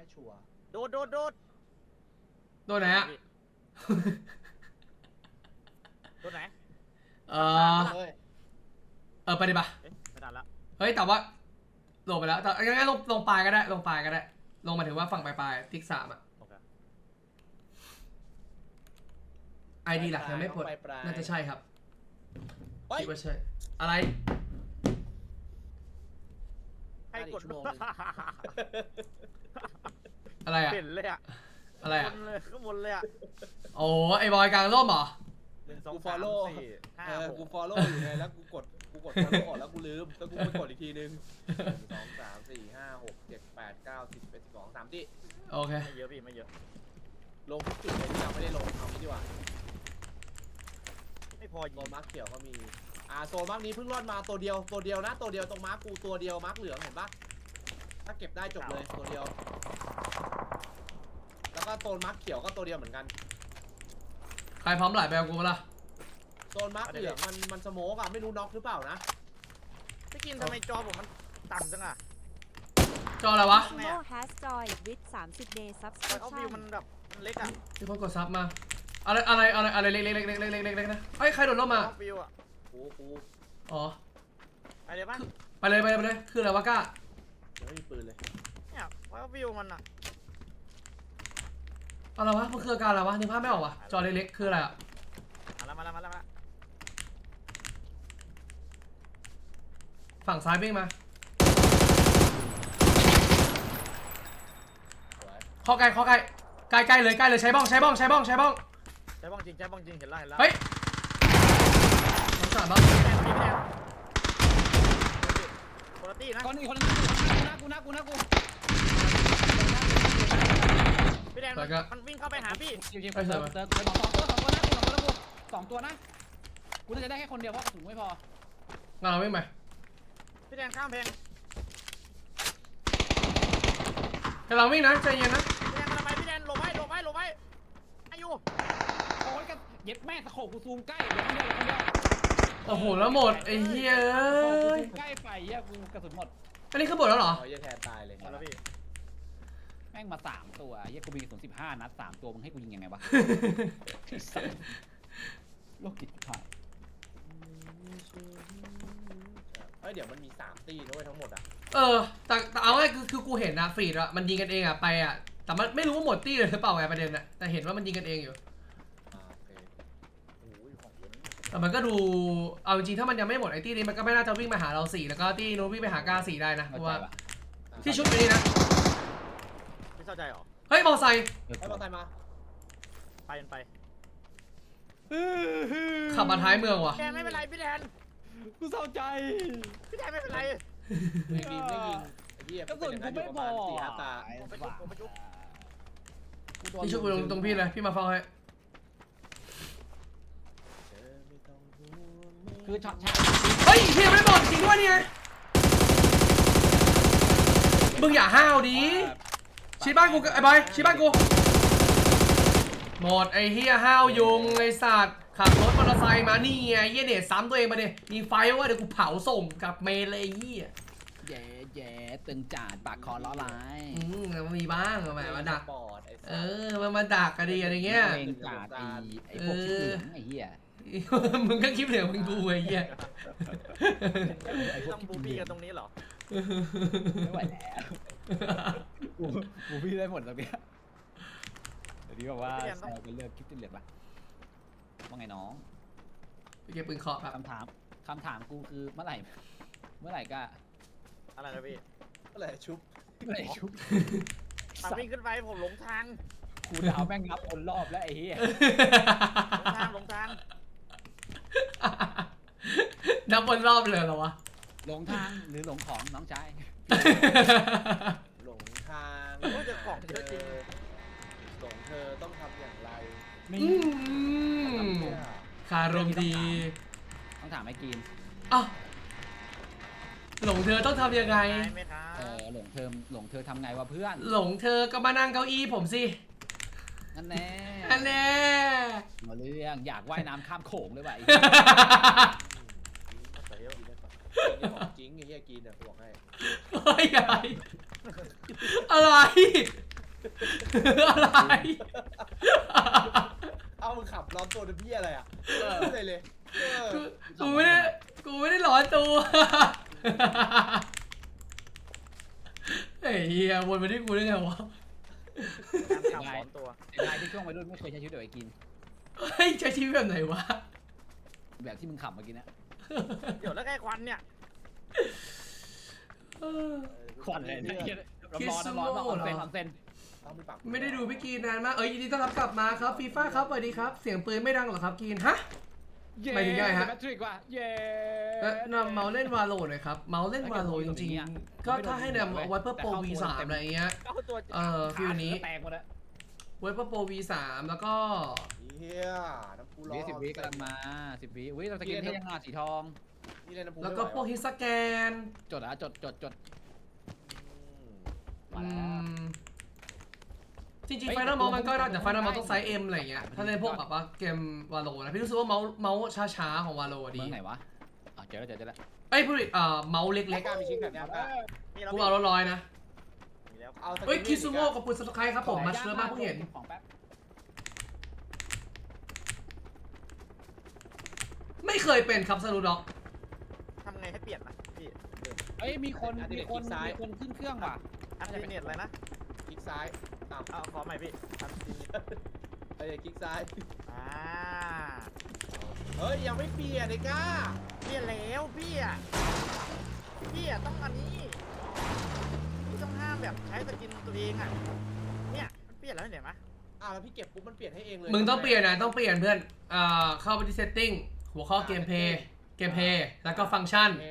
ไม่ชัวร์โดดโดดโดดโดนไหนอะโดดไหนเออเฮ้ยเออไปดิปะเอ๊ะไม่ทันละเฮ้ยแต่ว่าลงไปแล้วแต่งั้นลงลงปลายก็ได้ ลงปลายก็ได้ ลงมาถึงว่าฝั่งปลายปลายๆติ๊กสามอะโอเคไอดีหลักยังไม่ปลดปลายๆน่าจะใช่ครับเฮ้ยคิดว่าใช่อะไร ใครกดชั่วโมงหนึ่ง อะไรอะเห็นเลยอะอะไรอะบนเลยข้างบนเลยอะโอ้ไอบอยกลางร่มเหรอ หนึ่งสองกูสาม follow สี่ห้าเออหกู ก follow อยู่ไงแล้วกูกดกูกด follow ออกแล้วกูลืมแล้วกูไปกดอีกทีนึงหนึ่งสองสามสี่ห้าหกเจ็ดแปดเก้าสิบเอ็ดสิบสองสามที่โอเค ไม่เยอะพี่ไม่เยอะ ลงทุกจุดเลยที่เราไม่ได้ลงเอางี้ดีกว่าไม่พอโซยิงนมาร์กเขียวก็มี อ่าโซนมาร์กนี้เพิ่งรอดมาตัวเดียวตัวเดียวนะตัวเดียวตรงมาร์กูตัวเดียวมาร์กเหลืองเห็นปะถ้าเก็บได้จบเลยตัวเดียว แล้วก็โซนมาร์กเขียวก็ตัวเดียวเหมือนกัน ใครพร้อมหลายแบลกูปะละโซนมาร์กเหลืองมันมันสโมกอะไม่รู้น็อกหรือเปล่านะพี่กินทำไมจอผมมันต่ำจังอะจออะไรวะซูโม่แฮชจอยวิดสา day ทเดย์ซับสไครต์เขาบิวมันแบบเล็กอะที่ผนกดซับมา อะไรอะไรอะไรอะไรเล็กๆเๆๆๆๆนะเอ้ยใครโดดร่มมา วิวอะ กูกูอ๋อ ไปเลยป่ะไปเลยไปเลยไปเลย คืออะไรวะก้า ยังไม่มีปืนเลยเนี่ยเขาวิวมันอะอะไรวะ มันคืออาการอะไรวะ นึกภาพไม่ออกวะจอเล็กๆ คืออะไรอะมาแล้วมาแล้วมาแล้วมาแล้วฝั่งซ้ายวิ่งมาสวยเข้าใกล้เข้าใกล้ใกล้ใกล้เลยใกล้เลยใช้บ้องใช้บ้องใช้บ้องใช้บ้อง ใช้บ้องจริงใช้บ้องจริงเห็นแล้วเห็นแล้วเฮ้ย สงสารบ้างพี่แดงพี่แดงโคตรตี้นะคนอีกคนนึงกูนะกูนะกูนะกูพี่แดงมันมันวิ่งเข้าไปหาพี่ชิวๆเติมเติมเติมสองตัวสองตัวนะกูสองตัวนะกูสองตัวนะกูน่าจะได้แค่คนเดียวเพราะกระสุนไม่พองั้นเราวิ่งไปพี่แดงข้ามเพลงกำลังวิ่งนะใจเย็นนะพี่แดงมาทำไมพี่แดงหลบไว้หลบไว้หลบไว้อายุโอ้ยกันเย็บแม่ตะโขกกูซูมใกล้เดี๋ยวคนเดียวคนเดียว โอ้โหแล้วหมดไอ้เหี้ยโอ้เอ้ยกูใกล้ไปเหี้ยกูกระสุนหมด อันนี้คือหมดแล้วเหรอเอาเหี้ยแทนตายเลยมาแล้วพี่แม่งมาสามตัวเหี้ยกูมีกระสุนสิบห้านัดสามตัวมึงให้กูยิงยังไงวะโลกจิตผ่านเฮ้ยเดี๋ยวมันมีสามตีนะเว้ยทั้งหมดอะเออแต่แต่เอาไงคือคือกูเห็นนะฟีดอะมันยิงกันเองอะไปอะแต่มันไม่รู้ว่าหมดตี้เลยหรือเปล่าไงประเด็นอะแต่เห็นว่ามันยิงกันเองอยู่ อ่าโอเค โอ้ยของเยอะนะ แต่มันก็ดู เอาจริงๆถ้ามันยังไม่หมดไอ้ตี้นี้มันก็ไม่น่าจะวิ่งมาหาเราสี่แล้วก็ตี้นู้นวิ่งไปหากาสี่ได้นะเพเข้าราะใจว่าปะที่ชุดนี้นะ ไม่เข้าใจหรอเฮ้ยมอไซค์ให้มาตายมา ไปกันไปขับมาท้ายเมืองว่ะ พี่แดนไม่เป็นไรพี่แดนกูเศร้าใจพี่แดนไม่เป็นไรไม่ยิงไม่ยิงไอ้เหี้ยกระสุนเป็นกูอย่างไม่นั้นอยู่ประมาณพอสี่ห้าตา ผมไปชุบผมไปชุบพี่ชุดกูลงตรงพี่เลยพี่มาเฝ้าให้ เธอไม่ต้องห่วง คือช็อตแชร์เฮ้ยพี่ยังไม่หมดจริงด้วยเนี่ยมึงอย่าห้าวดิชี้บ้านกูไอ้บอยชี้บ้านกูหมดไอ้เฮียห้าวยุงไอ้สัตว์ขับรถมอเตอร์ไซค์มานี่ไงเฮียเดชซ้ำตัวเองมาดิมีไฟว่าเดี๋ยวกูเผาส่งกลับเมเลยเฮียแย่แย่ตึงจาดปากคอล้อลายอืมมันมีบ้างเอาแหมมาดักปอดเออมันมาดักกันดีอะไรเงี้ยเองจาดไอ้พวกขี้หลืองไอ้เหี้ย มึงก็คลิปเหลืองมึงกูไอ้เหี้ยไอ้พวกต้องขี้บูเหบี้ลืกัอนงตรงนี้เหรอไม่ไหวแล้วกูกูพี่ได้หมดตรงเนี้ยเดี๋ยวนี้บอกว่าแซวกันเลือกคลิปที่เหลือปะว่าไงน้องไปเก็บปืนเคาะครับคำถามคำถามกูคือเมื่อไหร่ เมื่อไหร่ก็อะไรนะพี่ก็เลยชุบเมื่อไหร่ชุบตามวิ่งขึ้นไปผมหลงทางกูดาวแม่งนับคนรอบแล้วไอ้เหี้ยหลงทางหลงทาง นับบนรอบเลยเหรอวะ หลงทางหรือหลงของน้องชาย หลงทางโอ้ยแต่ของเยอะจริงหลงเธอต้องทำอย่างไรนี่อืมเนี่ยคารมดีต้องถามไอ้กินอ้าวหลงเธอต้องทำยังไงได้ไหมครัเอบอหลงเธอหลงเธอทำไงวะเพื่อนหลงเธอก็มานั่งเก้าอี้ผมสินั่นแน่อันแน่มาเรื่องอยากว่ายน้ำข้ามโขงเลยว่ะไอ้ เดี๋ยว กินได้ปะกิ นได้ของจริงไอ้เหี้ยกินเนี่ยกูบอกให้เฮ้ยอะไรอะไร อะไร เอามึงขับร้อนตัวเป็นพี่อะไรอะพูดเลยเลยเออกูกูไม่ได้กูไม่ได้หลอนตัวไอ้เหี้ยวนมาที่กูได้ไงวะการขับร้อนตัวเสียดายที่ช่วงวัยรุ่นไม่เคยใช้ชีวิตแบบไอ้กิน เฮ้ยใช้ชีวิตแบบไหนวะแบบที่มึงขับเมื่อกี้นะ เดี๋ยวแล้วไอ้ควันเนี่ย เออควันเลยนะน้ำร้อนน้ำร้อนมาออนเซนออนเซน ต้องมีปาก ไม่ได้ดูพี่กีนนานมาก เอ้ยยินดีต้อนรับกลับมาครับฟีฟ่าครับสวัสดีครับ เสียงปืนไม่ดังเหรอครับกีนฮะหมายถึงยังไงฮะแบตทริกว่ะเย้ เอ๊ะนำเมาส์เล่นวาโลหน่อยครับ เมาส์เล่นวาโลจริงๆ ก็ถ้าให้นำไวเปอร์โปร V3 อะไรอย่างเงี้ยเอาตัวเออฟิลนี้ แตกหมดอะไวเปอร์โปร V3 แล้วก็ เฮียน้ำพุร้อวินสิบวิกำลังมาสิบวิอุ้ยเราสกินที่ยังงาสีทอง นี่เลยน้ำพุแล้วก็พวกฮิสแกนจดอะจดจดจด อืมาแล้วมจริงเฮ้ๆยไฟนอลเมาส์มันก็ได้แต่แต่ไฟนอลเมาส์ต้องไซส์ M อะไรอย่างเงี้ย ถ้าในพวกแบบว่าเกมวาโลนะพี่รู้สึกว่าเมาส์เมาส์ช้าๆของวาโลดีเมืองไหนวะอะเจอแล้วเจอแล้วเอ้ยพูดดิเอ่อเมาส์เล็เล็กกกล้ามีชิ้นแบบนี้กล้ามีๆแล้วกูเอาร้อยๆนะมีแล้วเอาสกินเอ้ยนี่คิซูโม่กับปุณสกายครับผมขอมาเชิญมากเพิ่งเห็นของแป๊บไม่เคยเป็นครับสนุด็อก ทำไงให้เปลี่ยนนะพี่เอ้ยมีคนมีคนมีคนขึ้นเครื่องว่ะอันนี้เน็ตอะไรนะคลิกซ้ายอ้าวเอาขอใหม่พี่อันนี้เอ้ยคลิกซ้ายอ่าเฮ้ยยังไม่เปลี่ยนเลยกล้าเปลี่ยนแล้วพี่อะพี่อะต้องอันนี้พี่ต้องห้ามแบบใช้สกินตัวเองอะเนี่ยมันเปลี่ยนแล้วเห็นไหมอ้าวแล้วพี่เก็บปุ๊บมันเปลี่ยนให้เองเลยมึงต้องเปลี่ยนนะต้องเปลี่ยนเพื่อนเอ่อเข้าไปที่ setting หัวข้อเกมเพย์ เกมเพย์แล้วก็ฟังก์ชันโอเค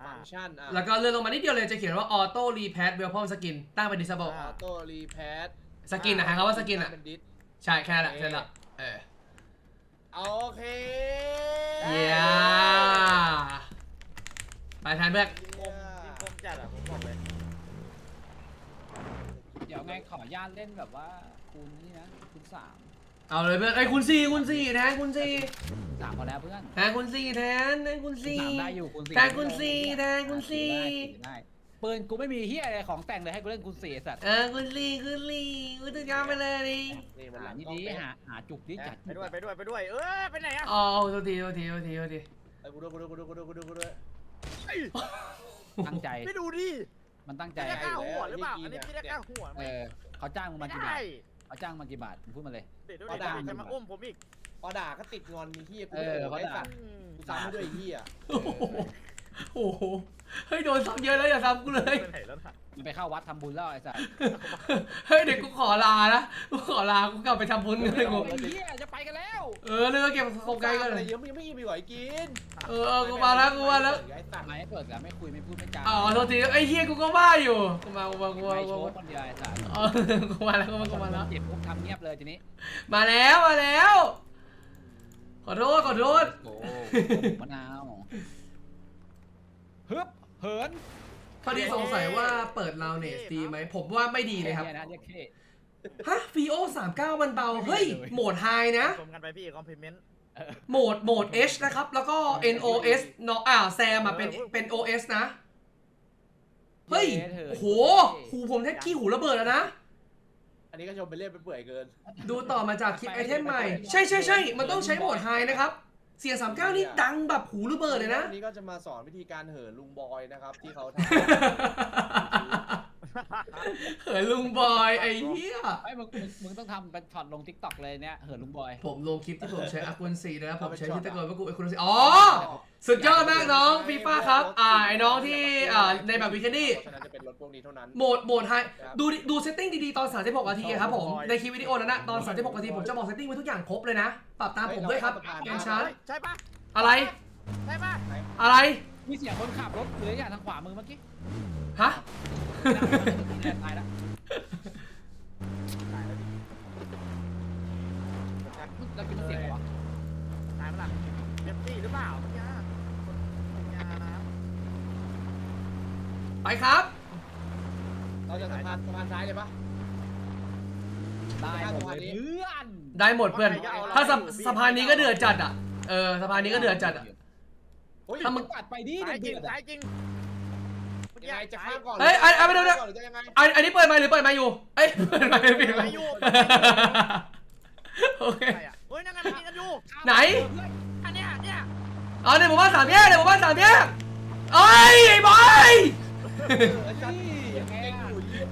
อ่าฟังก์ชันอะแล้วก็เลื่อนลงมานิดเดียวเลยจะเขียนว่า auto repair weapon skin ตั้งเป็น disable ออโต้รีแพดสกินนะฮะคำว่าสกินอะ เป็นดิส ใช่แค่นั้นแหละใช่ละเออโอเคเย้ไปทานเพื่อนคมจริงคมจัดอะผมบอกเลยเดี๋ยวไงขออนุญาตเล่นแบบว่าคูณนี่นะคูณสาม เอาเลยเพื่อนไอ้ยคุณสี่คุณสี่แทนคุณสี่สามพอแล้วเพื่อนแทนคุณสี่แทนแทนคุณคูณสี่ สามได้อยู่คูณสี่แทนคุณสี่แทนคุณสี่ได้ได้ปืนกูไม่มีเฮียอะไรของแต่งเลยให้กูเล่นคูณสี่ไอ้สัตว์เออคุณสี่คุณสี่คุณจะยอมไปเลยดินี่มันหาหลังนี่กล้องดีเป๊ะหาหาจุกดิจัดไปด้วยไปด้วยไปด้วย เออไปไหนอะอ๋อโทษทีโทษทีโทษทีโทษทีไอ้ยกูดูกูดูกูดูกูดูกูดูกูดูตั้งใจไม่ดูดิมันตั้งใจ พี่ได้กล้าหัวหรือเปล่าอันนี้พี่ได้กล้าหัวไหมเออเขาจ้างมึงไม่มากี่บาได้ท เขาจ้างมากี่บาทมึงพูดมาเลย เดี๋ยวเดี๋ยวเดี๋ยวจะมาอุ้มผมอีก พอด่าก็ติดงอนมีที่กูเออไม่เขาด่าสั่งกูซ้ำให้ด้วยไอ้ที่อะ โอ้โหโอ้โห เฮ้ยโดนซ้ำเยอะแล้วอย่าซ้ำกูเลย ไปไหนแล้วนะมันไปเข้าวัดทำบุญแล้วไอ้สัตว์เฮ้ยเด็กกูขอลานะ กูขอลา กูกลับไปทำบุญกันเลยกู ไอ้เหี้ยจะไปกันแล้วเออเรื่องเก็บโครงไกลกันอะเลไรยเยอะมึงยังไม่อิ่มอีกเหรอไอ้กินเออเออกูมาแล้วกูมาแล้ว ไอ้สัตว์ทำไมให้เปิดกันไม่คุยไม่พูดไม่จาอ๋อโทษทีไอ้เฮียกูก็ว่าอยู่กูมากูมากูมาไม่กูโชมาว์คนเดียวไอ้สัตว์อ๋อกูมาแล้วกูมากูมาแล้ว เจ็บปุ๊บทำเงียบเลยทีนี้มาแล้วมาแล้ว ขอโทษขอโทษ โอ้มะนาว ฮึบเหิน พอดีสงสัยว่าเปิดลาวเนสดีไหม ผมว่าไม่ดีเลยครับแนะเรียกเท่ฮะฟีโอ39 มันเบา เฮ้ย โหมดไฮนะ ชมกันไปพี่คอมเพลเมนต์โหมดโหมด H นะครับ แล้วก็ NOS เนาะอ่าแซมอะเป็นเป็น OS นะ เฮ้ย โอ้โห หูผมแทบขี้หูระเบิดแล้วนะ อันนี้ก็ชมไปเรื่อยไปเปื่อยเกิน ดูต่อมาจากคลิปไอเทมใหม่ ใช่ใช่ใช่มันต้องใช้โหมดไฮนะครับ เสียง39นี่ดังแบบหูระเบิดเลยนะ วันนี้ก็จะมาสอนวิธีการเหินลุงบอยนะครับที่เขาท เหินลุงบอยไอ้เหี้ย ไอ้ยมึงมึงมึงต้องทำเป็นช็อตลงทิกตอกเลยเนี่ยเหินลุงบอย ผมลงคลิปที่ผมใช้อากุนซีนะครับผมใช้ที่ตะโกนว่ากูไอ้คุณซีอ๋อ สุดยอดมากน้องฟีฟ่าครับ อ่าไอ้น้องที่อ่าในแบบวิคเนดี้เพราะฉะนั้นจะเป็นรถพวกนี้เท่านั้น โหมดโหมดไฮดูดิดูเซตติ้งดีๆ ตอน 36 นาทีครับผม ในคลิปวิดีโอนั้นนะตอน 36 นาที ผมจะบอกเซตติ้งไว้ทุกอย่างครบเลยนะ ปรับตามผมด้วยครับเกมชาร์ใช่ปะอะไร ใช่ปะอะไร มีเสียงคนขับรถหรืออย่างทางขวามือเมื่อกี้ ฮะ ตายแล้วตายแล้วดิแล้วกินเสียงเหรอตายเมื่อไหร่เบปซี่หรือเปล่าเมื่อกี้คนยานะไปครับ เราจะสะพานสะพานซ้ายเลยปะได้หมดเลยเพื่อนได้หมดเพื่อน ถ้าสะสะพานนี้ก็เดือดจัดอะ เออสะพานนี้ก็เดือดจัดอะเฮ้ยถ้ามึงตัดไปดิสายจริงเดือดสายจริงมื่อ ยังไงกี้จะข้ามก่อนเอ้ยเอาเอาไปเดี๋ยวเดี๋ยวหรือจะยังไงอันอันนี้เปิดไมค์หรือเปิดไมค์อยู่เอ้ยเปิดไมค์หรือปิดไมค์อยู่โอเคอะไรอะเฮ้ยนั่นไงมันยิงกันอยู่ไหนอันเนี้ยเนี่ยอ๋อในหมู่บ้านสามแยกในหมู่บ้านสามแยกเอ้ยไอ้บอยไอ้ชัดนี่ยังไงเก่งอะอยู่เหี้ย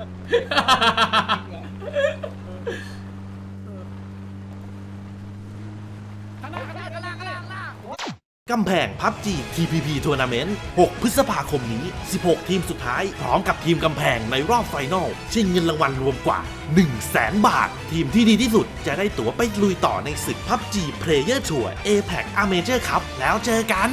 ข้างหน้าข้างหน้าข้างหน้าข้างหน้าข้างหน้าก กำแพงพับจี TPP ทัวร์นาเมนต์ 6 พฤษภาคมนี้ 16 ทีมสุดท้าย พร้อมกับทีมกำแพงในรอบไฟนอล ชิงเงินรางวัลรวมกว่า 1 0 0 0 0แสนบาท ทีมที่ดีที่สุดจะได้ตั๋วไปลุยต่อในศึกพับจี Player Tour APEC a m a t e u r Cup แล้วเจอกัน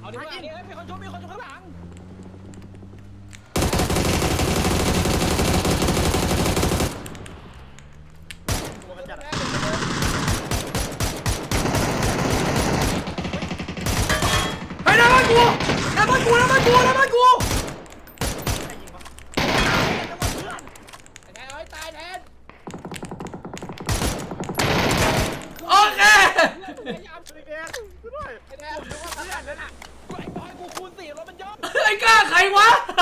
เอาดิว่ายิงเอ้ยมีคนชมมีคนชมข้างหลังตัวกันจัดอะเฮ้ยหน้าบ้านกูหน้าบ้านกูหน้าบ้านกูหน้าบ้าน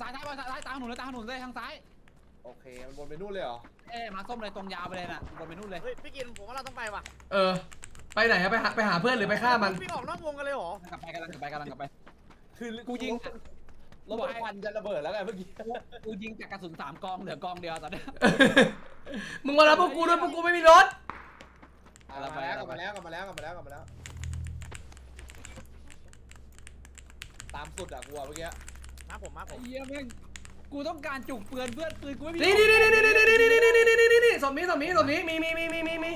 ซ้ายป่ะซ้ายซ้ายบอลซ้ายซ้ายตามถนนเลยตามถนนเลยทางซ้าย โอเค มันวนไปนู่นเลยเหรอ เอ๊ะมาส้มเลยตรงยาวไปเลยน่ะวนไปนู่นเลย เฮ้ยพี่กินผมว่าเราต้องไปว่ะเออ ไปไหนอะไปหาไปหาเพื่อนหรือไปฆ่ามัน พี่ออกนอกวงกันเลยเหรอกลับไปกำลังกลับไปกำลังกลับไป คือกูยิงรถควันจะระเบิดแล้วไงเมื่อกี้ กูยิงจากกระสุนสามกองเหลือกองเดียวตอนเนี้ย มึงมารับพวกกูด้วยพวกกูไม่มีรถ กลับมาแล้วกลับมาแล้วกลับมาแล้วกลับมาแล้วกลับมาแล้ว ตามสุดอะกูอะเมื่อกี้ มาผมมาผไอ้มเหี้ยแม่งกูต้องการจุกปืนเพื่อนปืนกูไม่มีนี่นี่นี่นี่นี่นี่นี่นี่นี่นี่นี่นี่นี่สมนี้สมนี้สมนี้มีมีมีมีมีมี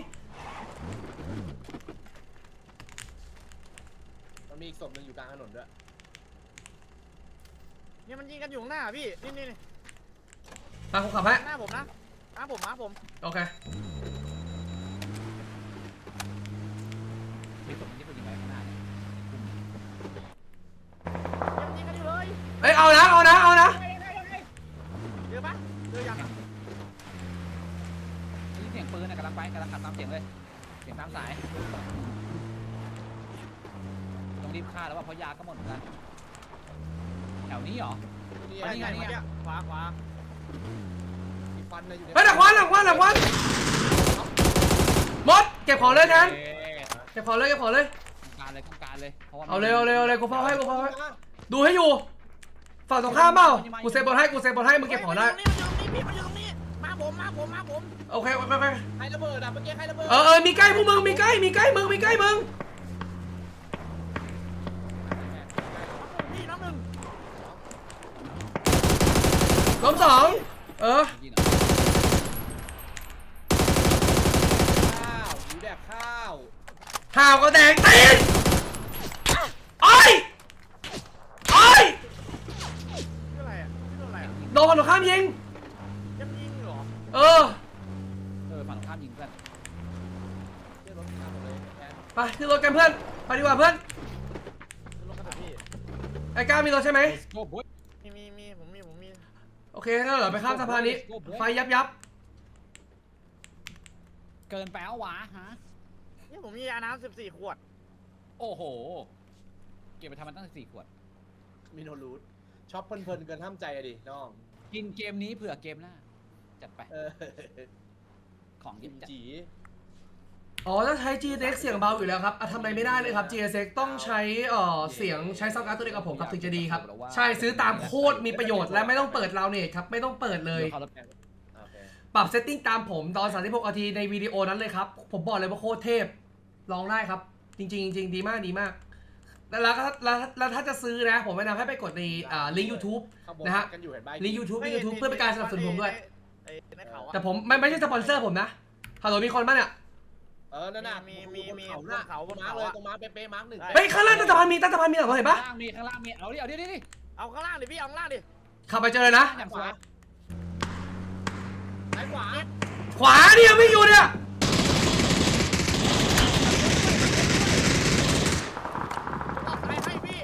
มันมีอีกศพหนึ่งอยู่กลางถนนด้วยเนี่ยมันยิงกันอยู่ข้างหน้าพี่นี่นี่นี่มาผมขับให้หน้าผมนะหน้าผมมาผมโอเคมีศพที่กูยิงไว้ข้างหน้าเนี่ย ยังยิงกันอยู่ เลยเอ้ยเอานะเอานะเอานะเจอปะเจอยังได้ยินเสียงปืนน่ะกำลังไปกำลังขับตามเสียงเลย เสียงตามสายต้องรีบฆ่าแล้วว่าเพราะยาก็หมดเหมือนกันแถวนี้เหรอ นี่อันนี้ไงนี่ขวาขวามีฟันนะอยู่เฮ้ยหลังควันหลังควันหลังควันหมดเก็บของเลยแทนเก็บของเลยเก็บของเลย ต้องการเลยต้องการเลยพราะว่าเอาเร็วเร็วเร็วกูเฝ้าให้กูเฝ้าให้ดูให้อยู่ ฝั่งตรงข้ามเปล่ากูเซฟบอลให้กูเซฟบอลให้มึงเก็บของได้มันอยู่ตรงนี้มันอยู่ตรงนี้มาผมมาผมมาผมโอเคโอเคโอเคใครระเบิดอะเมื่อกี้ใครระเบิดเออเออมีใกล้พวกมึงมีใกล้มีใกล้มึงมีใกล้มึงพี่น้องหนึ่งล้มสองเออยิงเหรอข้าวหมูแดกข้าวห่าวก็แดงตีนไอ้ไอ้ย ชื่ออะไรอะชื่ออะไรอะ โดนฝั่งตรงข้ามยิง ยังยิงเหรอ เออ เออฝั่งตรงข้ามยิงเพื่อนเรียกรถข้ามหมดเลยแทนไปขึ้นรถกันเพื่อน ไปดีกว่าเพื่อนลงกันเถอะพี่ ไอ้ก้ามีรถใช่ไหมโอ้โหมีมีมีผมมีผมมีโอเคถ้าเหลือไปข้ามสะพานนี้ ไฟยับยับเกินไปเอาหวะฮะนี่ผมมียาน้ำสิบสี่ขวด โอ้โห เก็บไปทำมันตั้งสี่ขวด มีโนรูทช็อปเพลินๆเกินห้ามใจอะดิน้อง กินเกมนี้เผื่อเกมหน้าจัดไปเออของกิยิมบจัดจีอ๋อถ้าใช้ GSX เสียงเบาอยู่แล้วครับอะทำอะไรไม่ได้เลยครับ GSX ต้องใช้เอ่อเสียงใช้ซาวด์การ์ดตัวเดียวกับผมครับถึงจะดีครับ ใช่ซื้อตามโคตรมีประโยชน์และไม่ต้องเปิดราวเนตครับ ไม่ต้องเปิดเลยเขารถโอเคปรับเซตติ้งตามผมตอน36นาทีในวิดีโอนั้นเลยครับ ผมบอกเลยว่าโคตรเทพลองได้ครับ จริงๆจริงๆดีมากดีมาก แล้วแล้วแล้วแล้วถ้าจะซื้อนะ ผมแนะนำให้ไปกดในอ่าลิงก์ YouTube ข้างบนนะฮะ กันอยู่เห็นไหมลิงก์ YouTube ลิงก์ YouTube เพื่อเป็นการสนับสนุนผมด้วยไอ้ไอ้ในเขาอะแต่ผมไม่ไม่ใช่สปอนเซอร์ผมนะฮัลโหลมีคนบ้างเนี่ยเออนั่นน่ะมีมีมีบนเขาหน้าบนเขาบนมาร์เขากเลยอะ ตรงมาร์คเป๊ะๆมาร์กหนึ่งเฮ้ยข้างล่างใต้สะพานมีใต้สะพานมีเหรอเห็นปะข้างล่างมีข้างล่างมีเอาดิเอาดิดิดิเอาข้างล่างดิพี่เอาข้างล่างดิขับไปเจอเลยนะ อย่างขสววายซ้ายขวา ขวาเนี่ยไม่อยู่เนี่ย ออกซ้ายให้พี่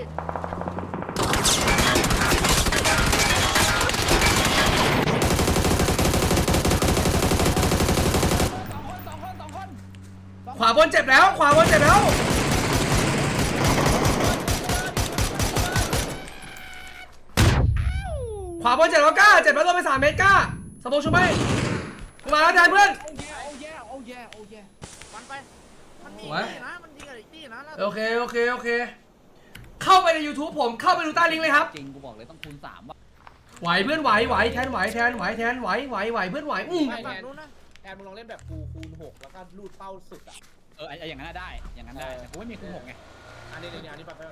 สองคนสองคนสองคน ขวา บนเจ็บแล้ว ขวาบนเจ็บแล้ว ขวาบนเจ็บแล้วก้าเจ็บแล้วลงไปสามเมตรก้าสมบูรณ์ช่วยไหมกูมาแล้วแทนเพื่อนโอ้แย่โอ้แย่โอ้แย่โอ้แย่มันไป มันมีไว้ที่นะ มันยิงอะไรที่นะแล้วโอเค โอเค โอเค เข้าไปใน YouTube ผมเข้าไปดูใต้ลิงก์เลยครับ จริงกูบอกเลยต้องคูณสามว่ะไหวเพื่อนไหวไหวแทนไหวแทนไหวแทนไหวไหวไหวเพื่อนไหวอืมไปฝั่งนู้นนะ แอนมึงลองเล่นแบบกูคูณหกแล้วก็ลูดเป้าสุดอะ เออไอ้ไอ้อย่างนั้นน่ะได้ อย่างนั้นได้แต่กูไม่มีคูณหกไง อันนี้นี่อันนี้ไปไป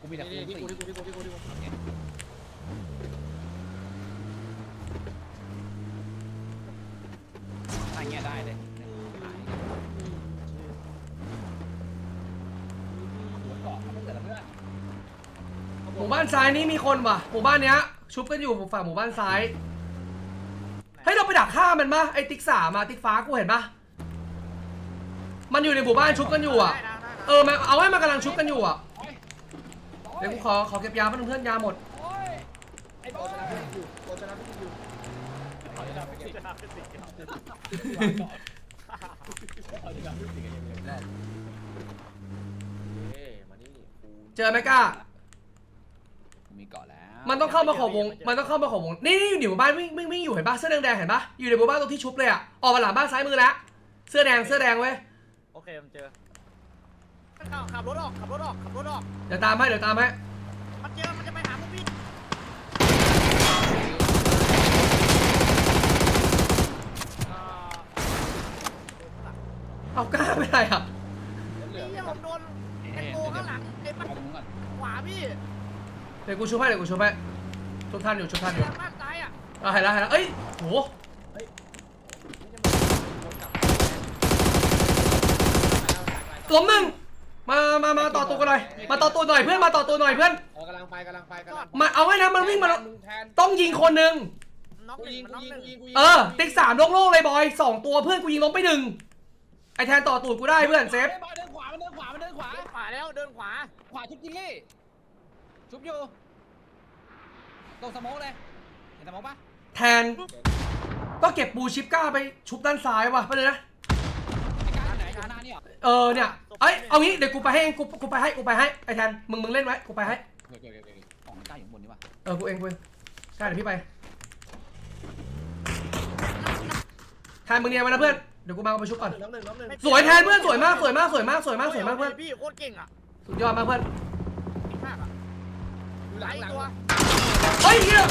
กูมีแต่คูนี่ณที่สี่กูที่กูที่กูที่กูที่กูโอเคถ้าอย่างเงี้ยได้เลยหายหัวเกาะมันแต่ละเพื่อนหมู่บ้านซ้ายนี่มีคนว่ะ หมู่บ้านเนี้ย ชุบกันอยู่ฝั่งหมู่บ้านซ้าย เฮ้ยเราไปดักฆ่ามันปะไอติ๊กสามมาติ๊กฟ้ากูเห็นปะ มันอยู่ในหมู่บ้านชุบกันอยู่อะได้นะได้นะเออมาเอาให้มันกำลังชุบกันอยู่อะโอ้ยเดี๋ยวกูขอขอเก็บยาเพื่อนเพื่อนยาหมดโอ้ยไอ้บโออลชนะพี่อยู่โอชนะพี่อยู่เอาดีกว่าไปเก็บจะทำเป็นสิ่งเดียวเอาดีกว่าไปเก็บเอาดีกว่าไปเก็บรอบเอ้มานี่คูณเจอไหมก้ากูมีเกาะแล้วมันต้องเข้ามาขอบวง มันต้องเข้ามาขอบวง นี่นี่อยู่ในหมู่บ้านวิ่งวิ่งวิ่งอยู่เห็นปะเสื้อแดงแดงๆเห็นปะอยู่ในหมู่บ้านตรงที่ชุบเลยอะ ออกมาหลังบ้านซ้ายมือแล้ว เสื้อแดงเสื้อแดงเว้ยโอ เคมันเจอมันขับขับรถออกขับรถออกขับรถออก เดี๋ยวตามให้เดี๋ยวตามให้มันเจอมันจะไปหาพวกพี่เอ่อเอาก้าไม่ได้อะเหลืองพี่ผมโดนเอ๊ะไอ้โกข้างหลังไอ้บ้านเอาตรงนู้นก่อนขวาพี่เดี๋ยวกูชุบให้เดี๋ยวกูชุบให้ชุบท่านอยู่ชุบท่านอยู่ทางบ้านซ้ายอะอะเห็นแล้วเห็นแล้วเอ้ยโห ล้มหนึ่งมามามาต่อตัวกันหน่อยมาต่อตัวหน่อยเพื่อนมาต่อตัวหน่อยเพื่อนเออกำลังไปกำลังไปกำลังมาเอาไว้นะมันวิ่งมาแล้วมึงแทนต้องยิงคนหนึ่งน้องกูหนึ่งยิงมันกูน้องยิงหนึ่งกูยิงกูยิงเออติ๊กสามโล่งๆเลยบอยสองตัวเพื่อนกูยิงล้มไปหนึ่งไอแทนต่อตูดกูได้เพื่อนเซฟเฮ้ยบอยเดินขวามันเดินขวามันเดินขวา เดินขวาแล้วเดินขวาขวาชุบจิงลี่ชุบอยู่ตรงสโมกเลยเห็นสโมกปะแทนก็เก็บบูชิปก้าไปชุบด้านซ้ายว่ะไปเลยนะ เหรอเออเนี่ยเอ้ยเอางี้เดี๋ยวกูไปให้เองกูกูไปให้กูไปให้ไอแทนมึงมึงเล่นไว้กูไปให้โอเคโอเคโอเคของใต้อยู่ข้างบนนี่วะเออกูเองกูเองใช่เดี๋ยวพี่ไปแทนมึงเนี่ยมานะเพื่อนเดี๋ยวกูมาเอาไปชุบก่อนน้ำหนึ่งน้ำหนึ่งสวยแทนเพื่อนสวยมากสวยมากสวยมากสวยมากสวยมากเพื่อนพี่โคตรเก่งอะสุดยอดมากเพื่อนเก่งมากอะอยู่หหลัลางยหลังตัวเฮ้ยเฮีย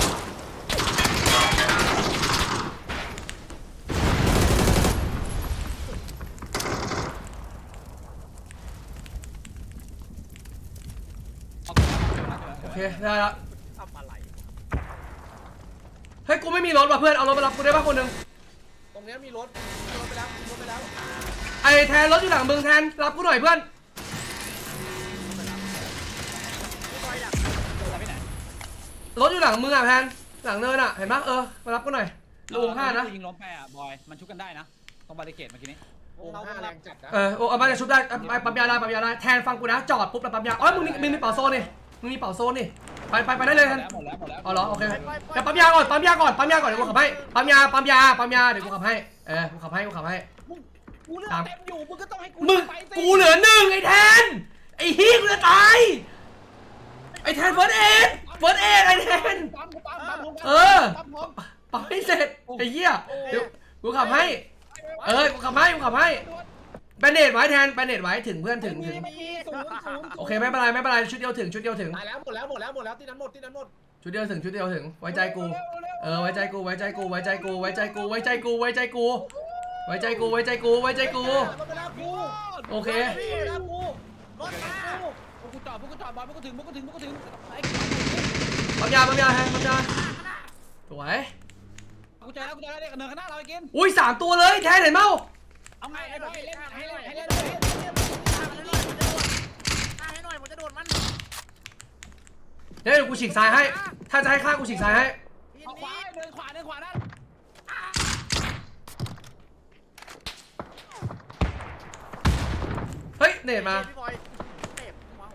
เคโอเคได้ละทำอะไร เฮ้ยกูไม่มีรถว่ะเพื่อนเอารถมารับกูได้ป่ะคนหนึ่งตรงเนี้ยมีรถมีรถไปแล้วมีรถไปแล้วไอแทนรถอยู่หลังมึงแทนรับกูหน่อยเพื่อนพี่บอยอยากจะไปไหนรถอยู่หลังมึงอะแทนหลังเนินอะเห็นปะเออมารับกูหน่อยลงห้านะยิงล้มไปอะบอยมันชุบกันได้นะตรงบาริเกตเมื่อกี้นี้โอ้ห้าแรงจัดนะเออโอ้เอามาจะชุบได้เอาไปปั๊มยาได้ปั๊มยาได้แทนฟังกูนะจอดปุ๊บแล้วปั๊มยาอ๋อมึงมีมึงมีเป่าโซนนี่ มึงมีเป่าโซนนี่ไปไปไปได้เลยแทนหมดแล้วหมดแล้วอ๋อเหรอโอเคไปไปไปแต่ปั๊มยาก่อนปั๊มยาก่อนปั๊มยาก่อนเดี๋ยวกูขับให้ปั๊มยาปั๊มยาปั๊มยาเดี๋ยวกูขับให้เออกูขับให้กูขับให้ มึงกูเลือดเต็มอยู่มึงก็ต้องให้กูมึงไปสิกูเหลือหนึ่งไอ้แทนไอ้ฮียกูจะตายไอ้แทนเฟิร์สเอ็ดเฟิร์สเอไอ้แทน ปั๊มกูปั๊มปั๊มผมเออ ปั๊มผมปั๊มให้เสร็จไอ้เหี้ยเดี๋ยวกูขับให้ เออกูขับให้กูขับให้ แบนเนตไว้แทนแบนเนตไว้ถึงเพื่อนถึงถึง ไม่มีศูนย์ศูนย์โอเคไม่เป็นไรไม่เป็นไรชุดเดียวถึงชุดเดียวถึง ตายแล้วหมดแล้วหมดแล้วหมดแล้วที่นั้นหมดที่นั้นหมดชุดเดียวถึงชุดเดียวถึงไว้ใจกู เออไว้ใจกูไว้ใจกูไว้ใจกูไว้ใจกูไว้ใจกูไว้ใจกูไว้ใจกูไว้ใจกูไว้ใจกูรถไปแล้วกูโอเครถไปแล้วกูรถมาพวกกูจอดพวกกูจอดบอลพวกกูถึงพวกกูถึงพวกกูถึงไอ้ปั๊มยาปั๊มยาแทนปั๊มยาสวยกูเจอแล้วกูเจอแล้วเนี่ยเนินข้างหน้าเราไอ้กินอุ้ยสามตัวเลยแทนเห็นเมา เอาไงไอ้บอยเล่นให้เล่นให้เล่นฆ่าให้หน่อยผมจะโดดมันเดี๋ยวกูฉีกซ้ายให้ ถ้าจะให้ฆ่ากูฉีกซ้ายให้พี่เอาขวานี่เดินขวาเดินขวานั่นเฮ้ยเนตมาพี่บอยเตะว้าว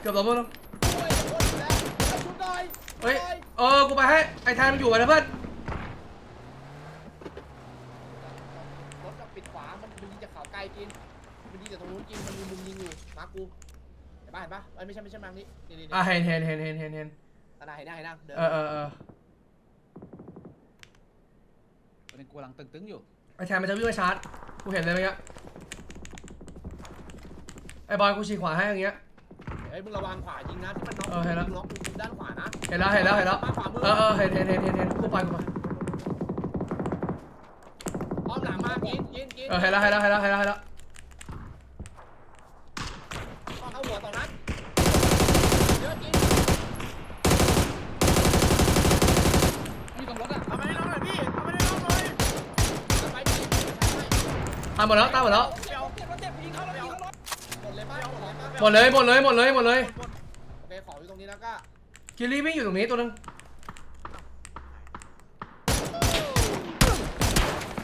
เกือบโดนมั้งโอ้ยโอ้ยแล้วชุดหน่อยเฮ้ย เออ กูไปให้ ไอ้แทนมันอยู่ไปนะเพื่อน รถจะปิดขวา มันมันยิงจากเขาไกลกิน มันยิงจากตรงนู้นกิน มันมีมุมยิงอยู่ มากูเห็นปะเห็นปะเอ้ยไม่ใช่ไม่ใช่มาร์กนี้นี่นี่อะนี่เห็นเห็นเห็นเห็นเห็นเห็นตาหน้าเห็นหน้าเห็นหน้าเดินเออเออเออตอนนี้กูกำลังตึงๆอยู่ไอ้แทนมันจะวิ่งมาชาร์จ กูเห็นเลยเมื่อกี้ไอ้บอยกูฉีกขวาให้อย่างเงี้ยเฮ้ยมึงระวังขวายิงนะที่มันน็อกเออเห็นแล้ว ยิงน็อกยิงด้านขวานะเห็นแล้วเห็นแล้วเห็นแล้วมาขวามือเออเออเห็นเห็นเห็นเห็นเห็นกูไปกูไปอ้อมหลังมากินกินกินเออเห็นแล้วเห็นแล้วเห็นแล้วเห็นแล้วเห็นแล้วเข้าหัวต่อนัดเยอะกินอยู่ตรงรถอะเอาไปให้น้องหน่อยพี่เอาไปให้น้องหน่อยเอาไปกินตามหมดแล้วตามหมดแล้ว มดเลยป่ะหมดเลยหมดเลยหมดเลยหมดเลยโอเคของอยู่ตรงนี้แล้วก็คิลลี่วิ่งอยู่ตรงนี้ตัวนึง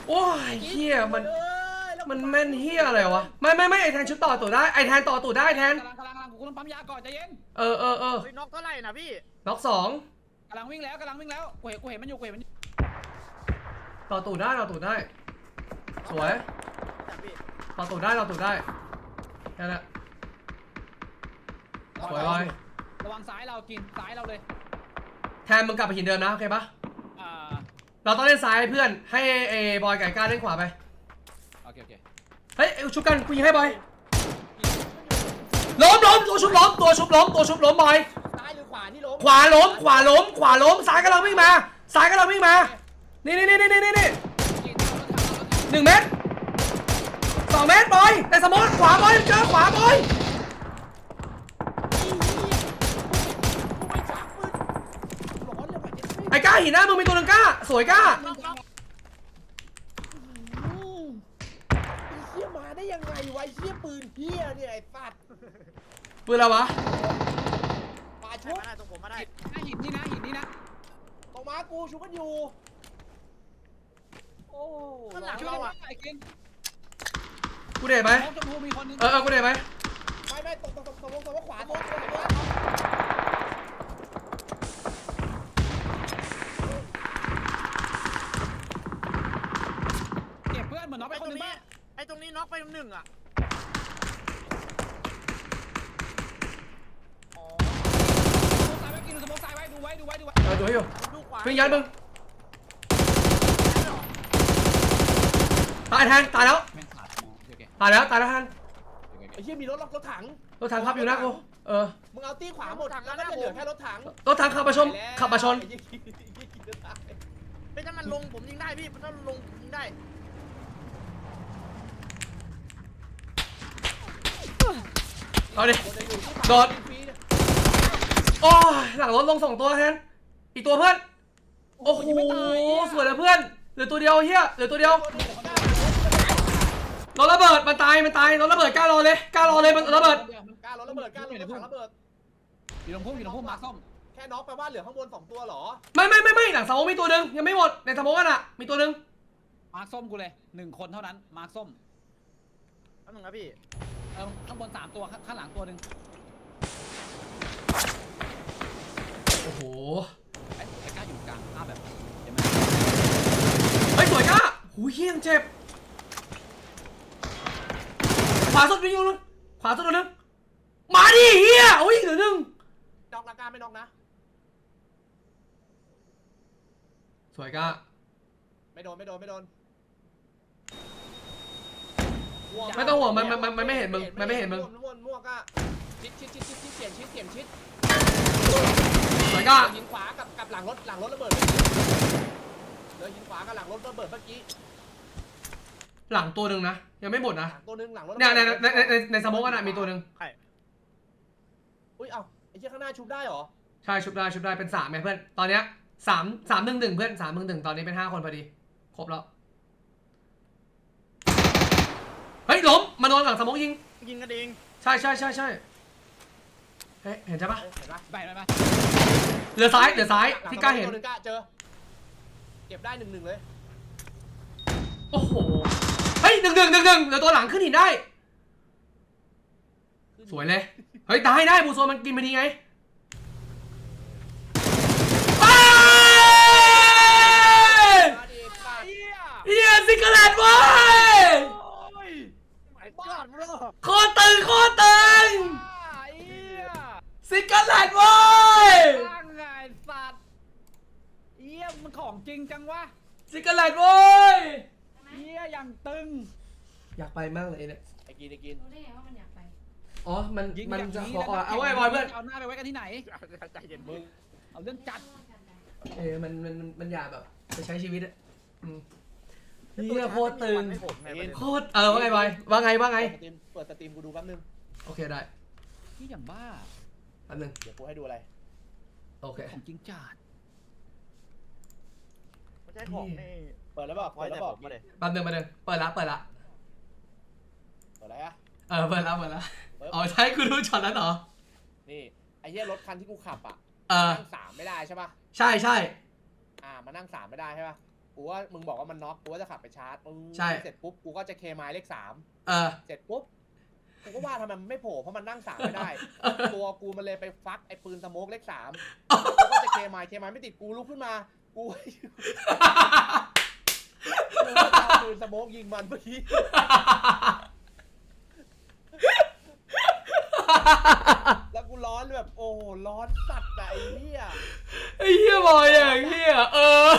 โอ้ยเฮียมันเอ้ยแล้วมันแม่นเฮียอะไรวะไม่ไม่ไม่ไอแทนชุดต่อตัวได้ไอแทนต่อตัวได้แทนกำลังกำลังกำลังกูต้องปั๊มยาก่อนใจเย็นเออเออเออเฮ้ยน็อกเท่าไหร่นะพี่ล็อกสองกำลังวิ่งแล้วกำลังวิ่งแล้วกูเห็นกูเห็นมันอยู่กูเห็นมันอยู่ต่อตูดได้ต่อตูดได้ สวยจับพี่ต่อตูดได้ต่อตูดได้แค่นั้นแหละ สวยบอยระวังซ้ายเรากินซ้ายเราเลยแทนมึงกลับไปหินเดิมนะโอเคปะอ่าเราต้องเล่นซ้ายให้เพื่อนให้เอบอยไก่ก้าเล่นขวาไปโอเคโอเคเฮ้ยเอาชุบกันกูยิงให้บอยล้มล้มตัวชุบล้มตัวชุบล้มตัวชุบล้มบอยซ้ายหรือขวาที่ล้มขวาล้มขวาล้มขวาล้มซ้ายกำลังวิ่งมาซ้ายกำลังวิ่งมานี่นี่นี่นี่นี่นี่กินเอารถถังเอารถถังหนึ่งเมตรสองเมตรบอยในสมมติขวาบอยเจอขวาบอย ไอ้ก้าหินหน้ามึงมีตัวหนึงก้า สวยก้าน็อกน็อกอืมไอ้เหี้ยมาได้ยังไงวะไอ้เหี้ยปืนเหี้ยเนี่ยไอ้สัตว์ปืนอะไรวะปาใช่ชุบมาได้ตรงผมมาได้หน้าหินนี่นะหินนี่นะตรงม้ากูชุบกันอยู่ โอ้ข้างหลังช่วยเราเราอะอะไอ้กินกูเด็ดไหมโค้งชมพูมีคนนึงเออเออกูเด็ดไหมไม่ไม่ตรงตรงตรงตรงตรงว่าขวาตรงตรงไหนวะ นี้น็อกไปหนึ่งอะอ๋อสายไว้กินดูสมองสายไว้ดูไว้ดูไว้ดูไว้เออดูให้อยู่ผมดูขวาวิ่งยันมึงตายแทนตายแล้วแม่งขาดมองโอเคตายแล้วตายแล้วแทนไอ้เหี้ยมีรถรถถัง รถถังขับอยู่หน้ากูเออมึงเอาตี้ขวาหมดแล้วก็จะเหลือแค่รถถังรถถังขับมาชนขับมาชนไอ้เหี้ยกินไอ้เหี้ยกินรถถังเฮ้ยถ้ามันลงผมยิงได้พี่ถ้ามันลงผมยิงได้ เอาดิคนจะอยู่ที่โดดฟรีๆเนี่ยโอ้ยหลังรถลงสองตัวแทนอีกตัวเพื่อน โอ้โหสวยเลยเพื่อน เหลือตัวเดียวเฮียเหลือตัวเดียวรถระเบิดมันตายมันตายรถระเบิดกล้ารอเลยกล้ารอเลยมันระเบิดกล้ารถระเบิดกล้ารถถังระเบิดอยู่ตรงพุ่มอยู่ตรงพุ่มมาส้มแค่น็อกแปลว่าเหลือข้างบนสองตัวเหรอ ไม่ไม่ไม่ไม่หลังสมองมีตัวหนึ่งยังไม่หมดในสมองกันอะมีตัวหนึ่งมาร์คส้มกูเลยหนึ่งคนเท่านั้นมาร์คส้มแป๊บนึงครับพี่ เออข้างบนสามตัวข้างข้างหลังตัวหนึ่งโอ้โห ไอ้ไอ้ก้าอยู่กลางภาพแบบเห็นไหมเฮ้ยสวยก้าหูเฮี้ยงเจ็บ ขวาสุดวิ่งอยู่นึงาตัวหนึงมาดิเฮียโอ้ยเหลือหนึ่งนอกละกล้าไม่นอกนะ สวยก้าไม่โดนไม่โดนไม่โดน ไม่ต้องห่วงมันมันมันมันไม่เห็นมึงมันไม่เห็นมึงม่วนม่วก็ชิดชิดชิดชิดชิดเปลี่ยนชิดเปลี่ยนชิดสวยก้ายิงขวากับกับหลังรถหลังรถระเบิดเลยยิงขวากับหลังรถระเบิดเมื่อกี้หลังตัวหนึ่งนะยังไม่หมดนะหลังตัวนึงหลังรถเนี่ยในในในในในสโมกกันอะมีตัวหนึ่งอุ้ยเอ้าไอ้เชี่ยข้างหน้าชุบได้เหรอใช่ชุบได้ชุบได้เป็นสามไงเพื่อนตอนเนี้ยสามสามหนึ่งหนึ่งเพื่อนสามหนึ่งหนึ่งตอนนี้เป็นห้าคนพอดีครบแล้ว เฮ้ยล้มมานอนหลังสโมกยิง ยิงกันเองใช่ใช่ใช่ใช่เฮ้ยเห็นใช่ปะเอ้ยเห็นปะไปไปไปเหลือซ้ายเหลือซ้ายหลังที่กล้าเห็น ตัวนึงกล้าเจอ เก็บได้หนึ่งหนึ่งเลย โอ้โห เฮ้ยหนึ่งหนึ่งหนึ่งหนึ่งเหลือตัวหลังขึ้นหินได้ สวยเลย เฮ้ยได้ได้บูโซนมันกินไปดีไงไปมาดิสัตว์เฮียเฮียซิกเกอร์แลนด์เว้ยโอ้ย ไอ้กอดบรโคตรตึงโคตรตึงเฮียซิกเกอร์แลนด์เว้ยร่างไงสัตว์เอี้ยมันของจริงจังวะซิกเกอร์แลนด์เว้ยเอี้ยอย่างตึง อยากไปมากเลยเนี่ยไอ้กินไอ้กินรู้ได้ไงว่ามันอยากไปอ๋อมันยิงมันอย่างจะนี้ขอขอแล้วเอาไว้บอยเพื่อนเอาหน้าไปไว้กันที่ไหน ใจเย็นมึง เอาเรื่องจัด เออมันมันมันมันอยากแบบไปใช้ชีวิตอะอืม เฮียโคตรตึงให้ผมไงประเด็นโคตรเออว่าไงบอยว่าไงว่าไงเปิดสตรีมเปิดสตรีมกูดูแป๊บนึงโอเคได้ที่อย่างบ้าแป๊บนึงเดี๋ยวกูให้ดูอะไรโอเคของจริงจัดไม่ใช่ของนี่เปิดแล้วบอกไว้เปิดแต่แล้วบผอกมมาเลยแป๊บนึงแป๊บนึงเปิดละเปิดละเปิดอะไรอะเออเปิดละเปิดละเปิดอ๋อใช่กูดูช็อตนั้นเหรอนี่ไอ้เหี้ยรถคันที่กูขับอะเออนั่งสามไม่ได้ใช่ป่ะใช่ใช่อ่ามานั่งสามไม่ได้ใช่ป่ะ กูว่ามึงบอกว่ามันน็อกกูว่าจะขับไปชาร์จมึงใช่ เสร็จปุ๊บกูก็จะเคมายเลขสามเออ เสร็จปุ๊บกูก็ว่าทำไมมันไม่โผล่เพราะมันนั่งสามไม่ได้ ตัวกูมันเลยไปฟักไอ้ปืนสโมกเลขสามกูก็จะเคมายเคมายไม่ติดกูลุกขึ้นมากูกูก็เอาปืนสโมกยิงมันเมื่อกี้แล้วกูร้อนแบบโอ้โหร้อนสัตว์อะไอ้เหี้ย ไอ้เหี้ยบอยอย่างเหี้ยเออ